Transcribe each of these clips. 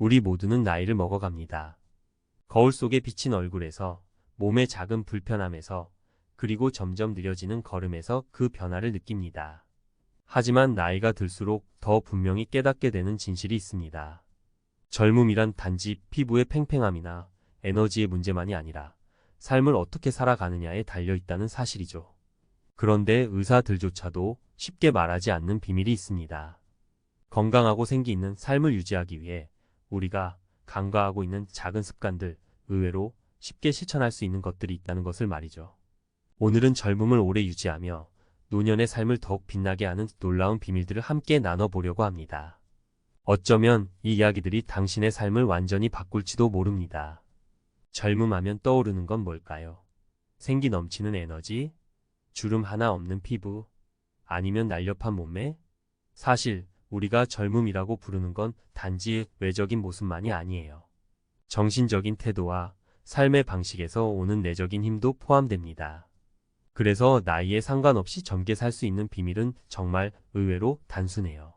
우리 모두는 나이를 먹어갑니다. 거울 속에 비친 얼굴에서 몸의 작은 불편함에서 그리고 점점 느려지는 걸음에서 그 변화를 느낍니다. 하지만 나이가 들수록 더 분명히 깨닫게 되는 진실이 있습니다. 젊음이란 단지 피부의 팽팽함이나 에너지의 문제만이 아니라 삶을 어떻게 살아가느냐에 달려 있다는 사실이죠. 그런데 의사들조차도 쉽게 말하지 않는 비밀이 있습니다. 건강하고 생기 있는 삶을 유지하기 위해 우리가 간과하고 있는 작은 습관들, 의외로 쉽게 실천할 수 있는 것들이 있다는 것을 말이죠. 오늘은 젊음을 오래 유지하며 노년의 삶을 더욱 빛나게 하는 놀라운 비밀들을 함께 나눠보려고 합니다. 어쩌면 이 이야기들이 당신의 삶을 완전히 바꿀지도 모릅니다. 젊음하면 떠오르는 건 뭘까요? 생기 넘치는 에너지? 주름 하나 없는 피부? 아니면 날렵한 몸매? 사실 우리가 젊음이라고 부르는 건 단지 외적인 모습만이 아니에요. 정신적인 태도와 삶의 방식에서 오는 내적인 힘도 포함됩니다. 그래서 나이에 상관없이 젊게 살 수 있는 비밀은 정말 의외로 단순해요.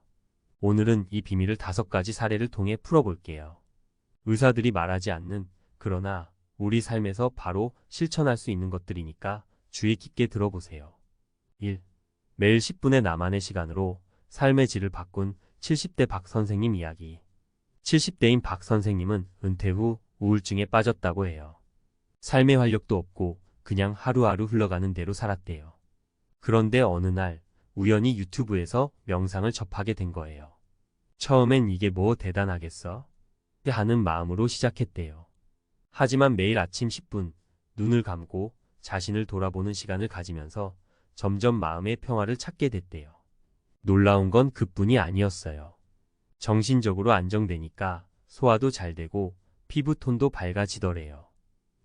오늘은 이 비밀을 다섯 가지 사례를 통해 풀어볼게요. 의사들이 말하지 않는 그러나 우리 삶에서 바로 실천할 수 있는 것들이니까 주의 깊게 들어보세요. 1. 매일 10분의 나만의 시간으로 삶의 질을 바꾼 70대 박 선생님 이야기. 70대인 박 선생님은 은퇴 후 우울증에 빠졌다고 해요. 삶의 활력도 없고 그냥 하루하루 흘러가는 대로 살았대요. 그런데 어느 날 우연히 유튜브에서 명상을 접하게 된 거예요. 처음엔 이게 뭐 대단하겠어? 하는 마음으로 시작했대요. 하지만 매일 아침 10분 눈을 감고 자신을 돌아보는 시간을 가지면서 점점 마음의 평화를 찾게 됐대요. 놀라운 건 그뿐이 아니었어요. 정신적으로 안정되니까 소화도 잘 되고 피부톤도 밝아지더래요.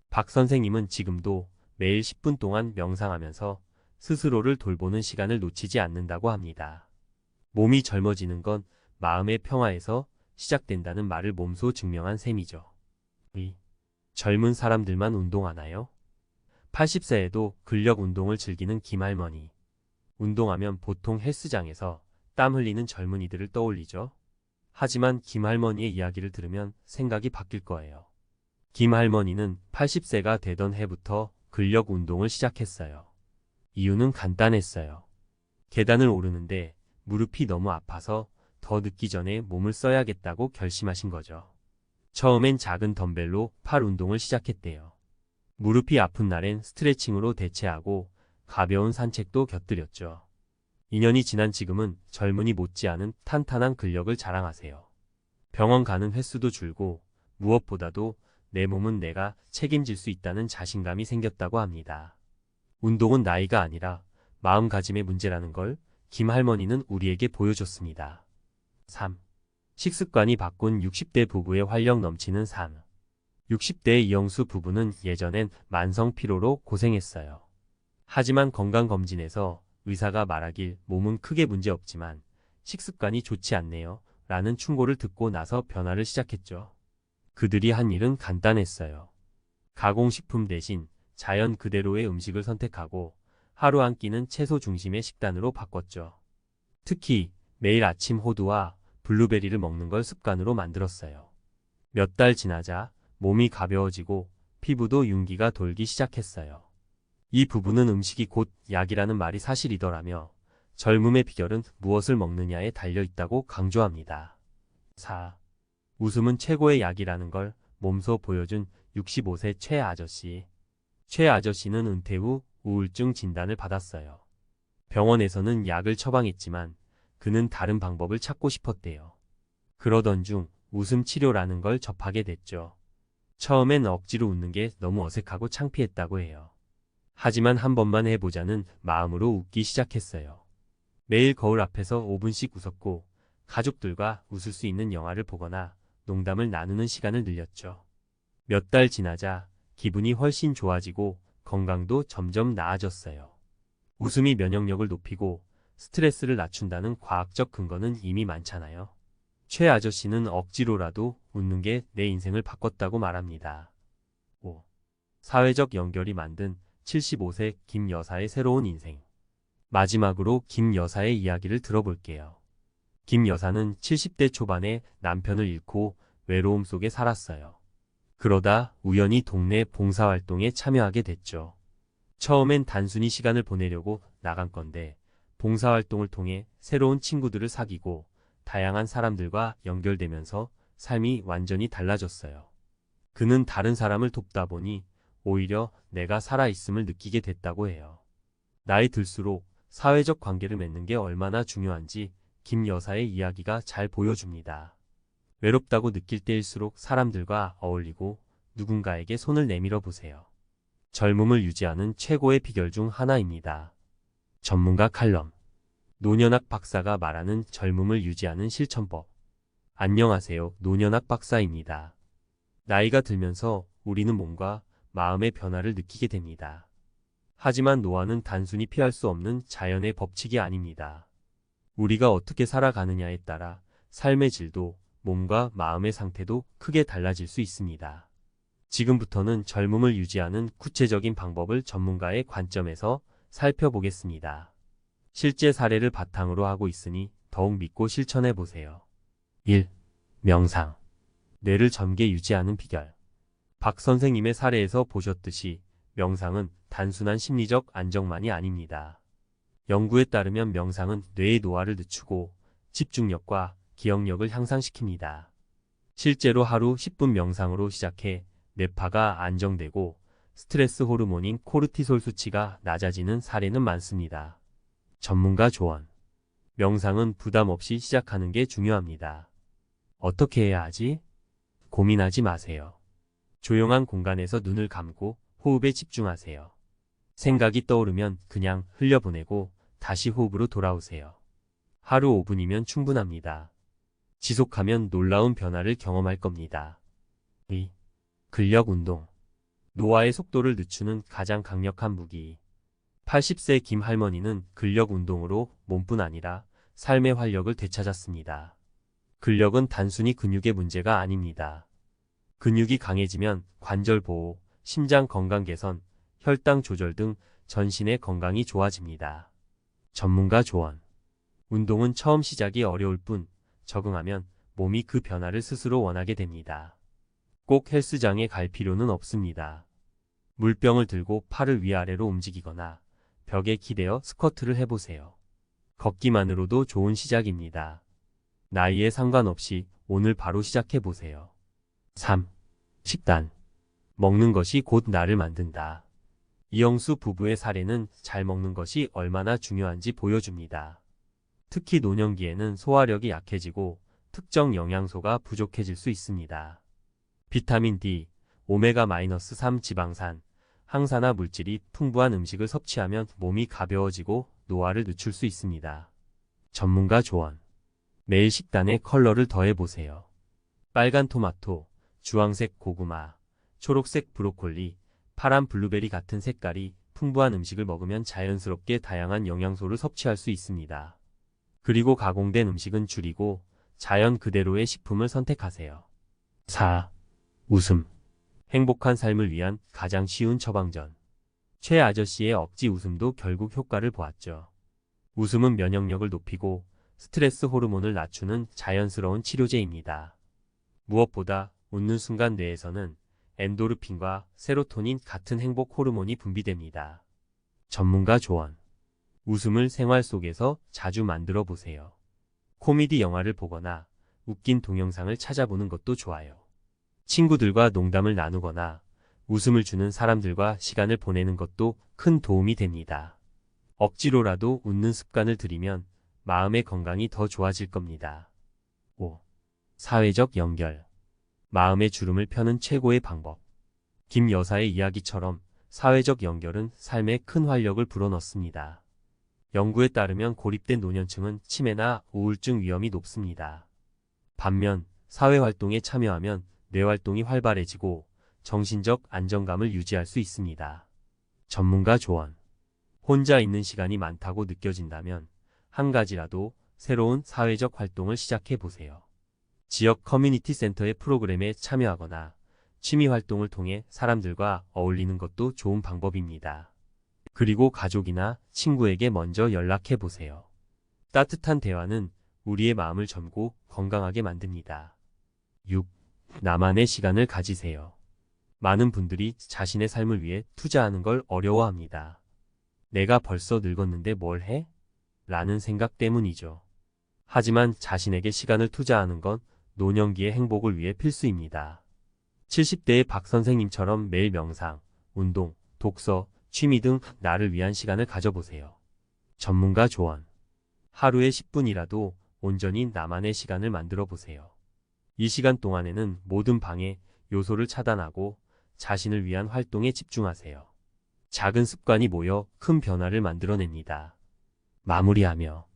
박 선생님은 지금도 매일 10분 동안 명상하면서 스스로를 돌보는 시간을 놓치지 않는다고 합니다. 몸이 젊어지는 건 마음의 평화에서 시작된다는 말을 몸소 증명한 셈이죠. 이 젊은 사람들만 운동하나요? 80세에도 근력 운동을 즐기는 김할머니. 운동하면 보통 헬스장에서 땀 흘리는 젊은이들을 떠올리죠. 하지만 김할머니의 이야기를 들으면 생각이 바뀔 거예요. 김할머니는 80세가 되던 해부터 근력 운동을 시작했어요. 이유는 간단했어요. 계단을 오르는데 무릎이 너무 아파서 더 늦기 전에 몸을 써야겠다고 결심하신 거죠. 처음엔 작은 덤벨로 팔 운동을 시작했대요. 무릎이 아픈 날엔 스트레칭으로 대체하고 가벼운 산책도 곁들였죠. 2년이 지난 지금은 젊은이 못지않은 탄탄한 근력을 자랑하세요. 병원 가는 횟수도 줄고 무엇보다도 내 몸은 내가 책임질 수 있다는 자신감이 생겼다고 합니다. 운동은 나이가 아니라 마음가짐의 문제라는 걸 김할머니는 우리에게 보여줬습니다. 3. 식습관이 바꾼 60대 부부의 활력 넘치는 삶. 60대의 이영수 부부는 예전엔 만성 피로로 고생했어요. 하지만 건강검진에서 의사가 말하길 몸은 크게 문제 없지만 식습관이 좋지 않네요. 라는 충고를 듣고 나서 변화를 시작했죠. 그들이 한 일은 간단했어요. 가공식품 대신 자연 그대로의 음식을 선택하고 하루 한 끼는 채소 중심의 식단으로 바꿨죠. 특히 매일 아침 호두와 블루베리를 먹는 걸 습관으로 만들었어요. 몇 달 지나자 몸이 가벼워지고 피부도 윤기가 돌기 시작했어요. 이 부부는 음식이 곧 약이라는 말이 사실이더라며 젊음의 비결은 무엇을 먹느냐에 달려 있다고 강조합니다. 4. 웃음은 최고의 약이라는 걸 몸소 보여준 65세 최 아저씨. 최 아저씨는 은퇴 후 우울증 진단을 받았어요. 병원에서는 약을 처방했지만 그는 다른 방법을 찾고 싶었대요. 그러던 중 웃음 치료라는 걸 접하게 됐죠. 처음엔 억지로 웃는 게 너무 어색하고 창피했다고 해요. 하지만 한 번만 해보자는 마음으로 웃기 시작했어요. 매일 거울 앞에서 5분씩 웃었고 가족들과 웃을 수 있는 영화를 보거나 농담을 나누는 시간을 늘렸죠. 몇 달 지나자 기분이 훨씬 좋아지고 건강도 점점 나아졌어요. 웃음이 면역력을 높이고 스트레스를 낮춘다는 과학적 근거는 이미 많잖아요. 최 아저씨는 억지로라도 웃는 게 내 인생을 바꿨다고 말합니다. 5. 사회적 연결이 만든 75세 김 여사의 새로운 인생. 마지막으로 김 여사의 이야기를 들어볼게요. 김 여사는 70대 초반에 남편을 잃고 외로움 속에 살았어요. 그러다 우연히 동네 봉사활동에 참여하게 됐죠. 처음엔 단순히 시간을 보내려고 나간 건데 봉사활동을 통해 새로운 친구들을 사귀고 다양한 사람들과 연결되면서 삶이 완전히 달라졌어요. 그는 다른 사람을 돕다 보니 오히려 내가 살아있음을 느끼게 됐다고 해요. 나이 들수록 사회적 관계를 맺는 게 얼마나 중요한지 김 여사의 이야기가 잘 보여줍니다. 외롭다고 느낄 때일수록 사람들과 어울리고 누군가에게 손을 내밀어 보세요. 젊음을 유지하는 최고의 비결 중 하나입니다. 전문가 칼럼. 노년학 박사가 말하는 젊음을 유지하는 실천법. 안녕하세요. 노년학 박사입니다. 나이가 들면서 우리는 몸과 마음의 변화를 느끼게 됩니다. 하지만 노화는 단순히 피할 수 없는 자연의 법칙이 아닙니다. 우리가 어떻게 살아가느냐에 따라 삶의 질도 몸과 마음의 상태도 크게 달라질 수 있습니다. 지금부터는 젊음을 유지하는 구체적인 방법을 전문가의 관점에서 살펴보겠습니다. 실제 사례를 바탕으로 하고 있으니 더욱 믿고 실천해 보세요. 1. 명상. 뇌를 젊게 유지하는 비결. 박 선생님의 사례에서 보셨듯이 명상은 단순한 심리적 안정만이 아닙니다. 연구에 따르면 명상은 뇌의 노화를 늦추고 집중력과 기억력을 향상시킵니다. 실제로 하루 10분 명상으로 시작해 뇌파가 안정되고 스트레스 호르몬인 코르티솔 수치가 낮아지는 사례는 많습니다. 전문가 조언. 명상은 부담 없이 시작하는 게 중요합니다. 어떻게 해야 하지? 고민하지 마세요. 조용한 공간에서 눈을 감고 호흡에 집중하세요. 생각이 떠오르면 그냥 흘려보내고 다시 호흡으로 돌아오세요. 하루 5분이면 충분합니다. 지속하면 놀라운 변화를 경험할 겁니다. 2. 근력 운동. 노화의 속도를 늦추는 가장 강력한 무기. 80세 김 할머니는 근력 운동으로 몸뿐 아니라 삶의 활력을 되찾았습니다. 근력은 단순히 근육의 문제가 아닙니다. 근육이 강해지면 관절 보호, 심장 건강 개선, 혈당 조절 등 전신의 건강이 좋아집니다. 전문가 조언. 운동은 처음 시작이 어려울 뿐 적응하면 몸이 그 변화를 스스로 원하게 됩니다. 꼭 헬스장에 갈 필요는 없습니다. 물병을 들고 팔을 위아래로 움직이거나 벽에 기대어 스쿼트를 해보세요. 걷기만으로도 좋은 시작입니다. 나이에 상관없이 오늘 바로 시작해보세요. 3. 식단. 먹는 것이 곧 나를 만든다. 이영수 부부의 사례는 잘 먹는 것이 얼마나 중요한지 보여줍니다. 특히 노년기에는 소화력이 약해지고 특정 영양소가 부족해질 수 있습니다. 비타민 D, 오메가-3 지방산, 항산화 물질이 풍부한 음식을 섭취하면 몸이 가벼워지고 노화를 늦출 수 있습니다. 전문가 조언. 매일 식단에 컬러를 더해보세요. 빨간 토마토, 주황색 고구마, 초록색 브로콜리, 파란 블루베리 같은 색깔이 풍부한 음식을 먹으면 자연스럽게 다양한 영양소를 섭취할 수 있습니다. 그리고 가공된 음식은 줄이고 자연 그대로의 식품을 선택하세요. 4. 웃음. 행복한 삶을 위한 가장 쉬운 처방전. 최 아저씨의 억지 웃음도 결국 효과를 보았죠. 웃음은 면역력을 높이고 스트레스 호르몬을 낮추는 자연스러운 치료제입니다. 무엇보다 웃는 순간 뇌에서는 엔도르핀과 세로토닌 같은 행복 호르몬이 분비됩니다. 전문가 조언. 웃음을 생활 속에서 자주 만들어 보세요. 코미디 영화를 보거나 웃긴 동영상을 찾아보는 것도 좋아요. 친구들과 농담을 나누거나 웃음을 주는 사람들과 시간을 보내는 것도 큰 도움이 됩니다. 억지로라도 웃는 습관을 들이면 마음의 건강이 더 좋아질 겁니다. 5. 사회적 연결. 마음의 주름을 펴는 최고의 방법. 김 여사의 이야기처럼 사회적 연결은 삶에 큰 활력을 불어넣습니다. 연구에 따르면 고립된 노년층은 치매나 우울증 위험이 높습니다. 반면 사회활동에 참여하면 뇌활동이 활발해지고 정신적 안정감을 유지할 수 있습니다. 전문가 조언. 혼자 있는 시간이 많다고 느껴진다면 한 가지라도 새로운 사회적 활동을 시작해 보세요. 지역 커뮤니티 센터의 프로그램에 참여하거나 취미 활동을 통해 사람들과 어울리는 것도 좋은 방법입니다. 그리고 가족이나 친구에게 먼저 연락해 보세요. 따뜻한 대화는 우리의 마음을 젊고 건강하게 만듭니다. 6. 나만의 시간을 가지세요. 많은 분들이 자신의 삶을 위해 투자하는 걸 어려워합니다. 내가 벌써 늙었는데 뭘 해? 라는 생각 때문이죠. 하지만 자신에게 시간을 투자하는 건 노년기의 행복을 위해 필수입니다. 70대의 박 선생님처럼 매일 명상, 운동, 독서, 취미 등 나를 위한 시간을 가져보세요. 전문가 조언. 하루에 10분이라도 온전히 나만의 시간을 만들어 보세요. 이 시간 동안에는 모든 방해, 요소를 차단하고 자신을 위한 활동에 집중하세요. 작은 습관이 모여 큰 변화를 만들어냅니다. 마무리하며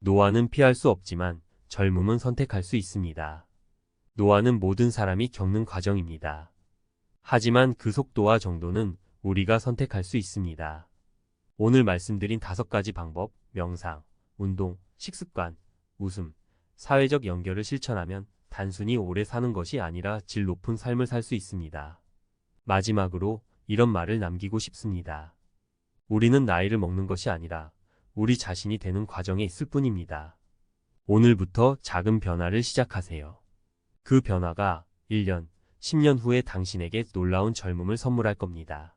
노화는 피할 수 없지만 젊음은 선택할 수 있습니다. 노화는 모든 사람이 겪는 과정입니다. 하지만 그 속도와 정도는 우리가 선택할 수 있습니다. 오늘 말씀드린 다섯 가지 방법, 명상, 운동, 식습관, 웃음, 사회적 연결을 실천하면 단순히 오래 사는 것이 아니라 질 높은 삶을 살 수 있습니다. 마지막으로 이런 말을 남기고 싶습니다. 우리는 나이를 먹는 것이 아니라 우리 자신이 되는 과정에 있을 뿐입니다. 오늘부터 작은 변화를 시작하세요. 그 변화가 1년, 10년 후에 당신에게 놀라운 젊음을 선물할 겁니다.